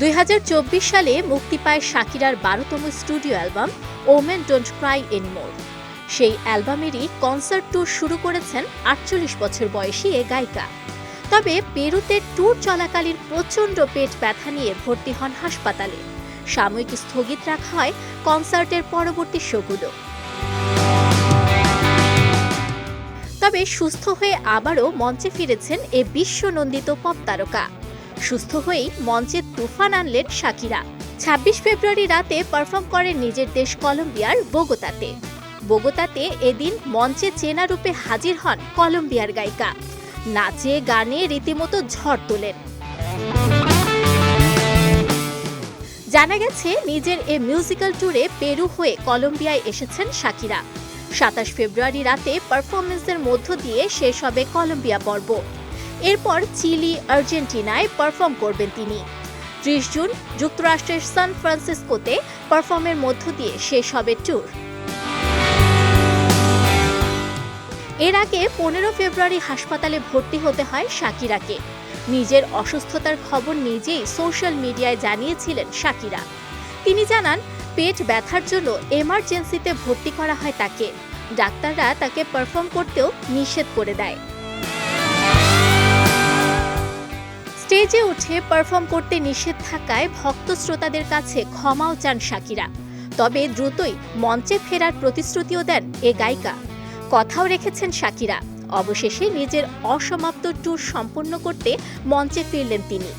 দুই হাজার চব্বিশ সালে মুক্তি পায় শাকিরার বারোতম studio album women don't cry anymore. সেই অ্যালবামেরই কনসার্ট ট্যুর শুরু করেছেন আটচল্লিশ বছর বয়সী এ গায়িকা। তবে পেরুতে ট্যুর চলাকালীন প্রচণ্ড পেট ব্যথা নিয়ে ভর্তি হন হাসপাতালে। সাময়িক স্থগিত রাখা হয় কনসার্টের পরবর্তী শোগুলো। তবে সুস্থ হয়ে আবারও মঞ্চে ফিরেছেন এ বিশ্বনন্দিত পপ তারকা। সুস্থ হয়েই মঞ্চে তুফান আনলেন শাকিরা। ছাব্বিশ ফেব্রুয়ারি রাতে পারফর্ম করেন নিজের দেশ কলম্বিয়ার বোগোতাতে। বোগোতাতে এদিন মঞ্চে চেনা রূপে হাজির হন কলম্বিয়ার গায়িকা। নাচে, গানে রীতিমতো ঝড় তোলেন। জানা গেছে, নিজের এ মিউজিক্যাল ট্যুরে পেরু হয়ে কলম্বিয়ায় এসেছেন শাকিরা। সাতাশ ফেব্রুয়ারি রাতে পারফরমেন্সের মধ্য দিয়ে শেষ হবে কলম্বিয়া পর্ব। এরপর চিলি, আর্জেন্টিনায় পারফর্ম করবেন তিনি। ত্রিশ জুন যুক্তরাষ্ট্রের সান ফ্রান্সিসকোতে পারফর্মের মধ্য দিয়ে শেষ হবে ট্যুর এর আগে পনেরো ফেব্রুয়ারি হাসপাতালে ভর্তি হতে হয় শাকিরাকে। নিজের অসুস্থতার খবর নিজেই সোশ্যাল মিডিয়ায় জানিয়েছিলেন শাকিরা। তিনি জানান, পেট ব্যথার জন্য এমার্জেন্সিতে ভর্তি করা হয় তাকে। ডাক্তাররা তাকে পারফর্ম করতেও নিষেধ করে দেয়। স্টেজে উঠে পারফর্ম করতে নিষেধ থাকায় ভক্ত শ্রোতাদের কাছে ক্ষমাও চান শাকিরা তবে দ্রুতই মঞ্চে ফেরার প্রতিশ্রুতিও দেন এ গায়িকা। কথাও রেখেছেন শাকিরা অবশেষে নিজের অসমাপ্ত ট্যুর সম্পন্ন করতে মঞ্চে ফিরলেন তিনি।